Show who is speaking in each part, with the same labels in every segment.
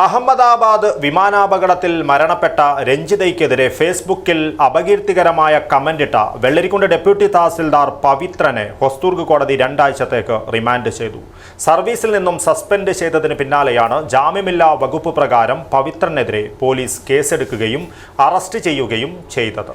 Speaker 1: അഹമ്മദാബാദ് വിമാനാപകടത്തിൽ മരണപ്പെട്ട രഞ്ജിതയ്ക്കെതിരെ ഫേസ്ബുക്കിൽ അപകീർത്തികരമായ കമന്റിട്ട വെള്ളരിക്കുണ്ട് ഡെപ്യൂട്ടി തഹസിൽദാർ പവിത്രനെ ഹൊസ്തൂർഗ് കോടതി രണ്ടാഴ്ചത്തേക്ക് റിമാൻഡ് ചെയ്തു. സർവീസിൽ നിന്നും സസ്പെൻഡ് ചെയ്തതിന് പിന്നാലെയാണ് ജാമ്യമില്ലാ വകുപ്പ് പ്രകാരം പവിത്രനെതിരെ പോലീസ് കേസെടുക്കുകയും അറസ്റ്റ് ചെയ്യുകയും ചെയ്തത്.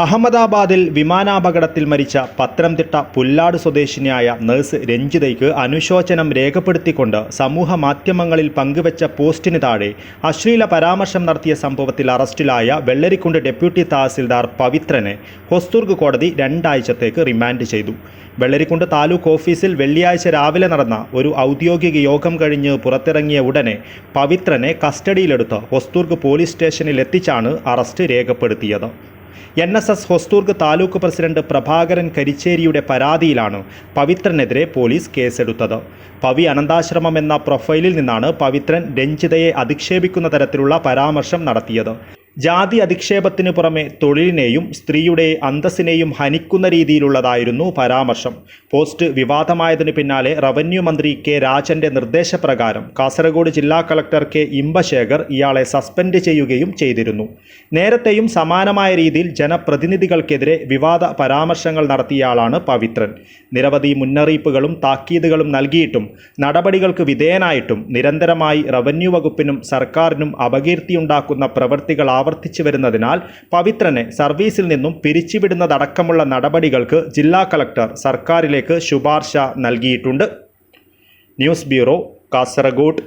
Speaker 1: അഹമ്മദാബാദിൽ വിമാനാപകടത്തിൽ മരിച്ച പത്തനംതിട്ട പുല്ലാട് സ്വദേശിനിയായ നഴ്സ് രഞ്ജിതയ്ക്ക് അനുശോചനം രേഖപ്പെടുത്തിക്കൊണ്ട് സമൂഹ മാധ്യമങ്ങളിൽ പങ്കുവച്ച പോസ്റ്റിന് താഴെ അശ്ലീല പരാമർശം നടത്തിയ സംഭവത്തിൽ അറസ്റ്റിലായ വെള്ളരിക്കുണ്ട് ഡെപ്യൂട്ടി തഹസിൽദാർ പവിത്രനെ ഹൊസ്തുർഗ് കോടതി രണ്ടാഴ്ചത്തേക്ക് റിമാൻഡ് ചെയ്തു. വെള്ളരിക്കുണ്ട് താലൂക്ക് ഓഫീസിൽ വെള്ളിയാഴ്ച രാവിലെ നടന്ന ഒരു ഔദ്യോഗിക യോഗം കഴിഞ്ഞ് പുറത്തിറങ്ങിയ ഉടനെ പവിത്രനെ കസ്റ്റഡിയിലെടുത്ത് ഹൊസ്തുർഗ് പോലീസ് സ്റ്റേഷനിൽ എത്തിച്ചാണ് അറസ്റ്റ് രേഖപ്പെടുത്തിയത്. N S S Hosdurg taluk president Prabhakaran കരിച്ചേരിയുടെ പരാതിയിലാണ് പവിത്രനെതിരെ പോലീസ് കേസെടുത്തത്. പവി അനന്താശ്രമം എന്ന പ്രൊഫൈലിൽ നിന്നാണ് പവിത്രൻ രഞ്ജിതയെ അധിക്ഷേപിക്കുന്ന തരത്തിലുള്ള പരാമർശം നടത്തിയത്. ജാതി അധിക്ഷേപത്തിന് പുറമെ തൊഴിലിനെയും സ്ത്രീയുടെ അന്തസ്സിനെയും ഹനിക്കുന്ന രീതിയിലുള്ളതായിരുന്നു പരാമർശം. പോസ്റ്റ് വിവാദമായതിന് പിന്നാലെ റവന്യൂ മന്ത്രി കെ രാജന്റെ നിർദ്ദേശപ്രകാരം കാസർഗോഡ് ജില്ലാ കളക്ടർ കെ ഇമ്പശേഖർ ഇയാളെ സസ്പെൻഡ് ചെയ്യുകയും ചെയ്തിരുന്നു. നേരത്തെയും സമാനമായ രീതിയിൽ ജനപ്രതിനിധികൾക്കെതിരെ വിവാദ പരാമർശങ്ങൾ നടത്തിയയാളാണ് പവിത്രൻ. നിരവധി മുന്നറിയിപ്പുകളും താക്കീതുകളും നൽകിയിട്ടും നടപടികൾക്ക് വിധേയനായിട്ടും നിരന്തരമായി റവന്യൂ വകുപ്പിനും സർക്കാരിനും അപകീർത്തിയുണ്ടാക്കുന്ന പ്രവൃത്തികൾ ആവർത്തിച്ചു വരുന്നതിനാൽ പവിത്രനെ സർവീസിൽ നിന്നും പിരിച്ചുവിടുന്നതടക്കമുള്ള നടപടികൾക്ക് ജില്ലാ കളക്ടർ സർക്കാരിലേക്ക് ശുപാർശ നൽകിയിട്ടുണ്ട്. News bureau Kasaragod.